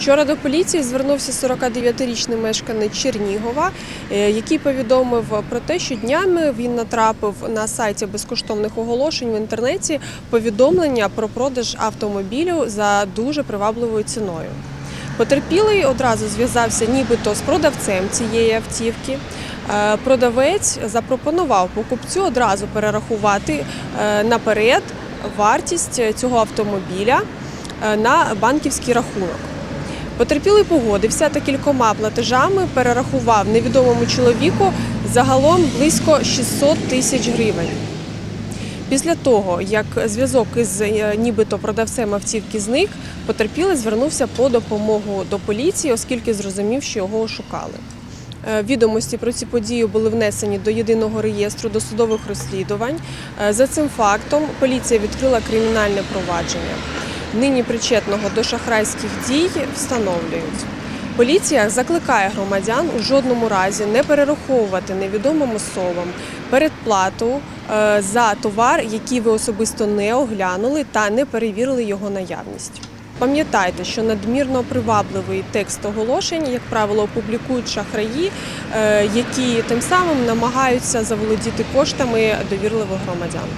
Вчора до поліції звернувся 49-річний мешканець Чернігова, е, який повідомив про те, що днями він натрапив на сайті безкоштовних оголошень в інтернеті повідомлення про продаж автомобілю за дуже привабливою ціною. Потерпілий одразу зв'язався нібито з продавцем цієї автівки. Е, Продавець запропонував покупцю одразу перерахувати е, наперед вартість цього автомобіля на банківський рахунок. Потерпілий погодився та кількома платежами перерахував невідомому чоловіку загалом близько 600 тисяч гривень. Після того, як зв'язок із е, нібито продавцем автівки зник, потерпілий звернувся по допомогу до поліції, оскільки зрозумів, що його ошукали. Е, Відомості про ці події були внесені до єдиного реєстру досудових розслідувань. Е, За цим фактом поліція відкрила кримінальне провадження. Нині причетного до шахрайських дій встановлюють. Поліція закликає громадян у жодному разі не перераховувати невідомим особам передплату е, за товар, який ви особисто не оглянули та не перевірили його наявність. Пам'ятайте, що надмірно привабливий текст оголошень, як правило, публікують шахраї, е, які тим самим намагаються заволодіти коштами довірливих громадян.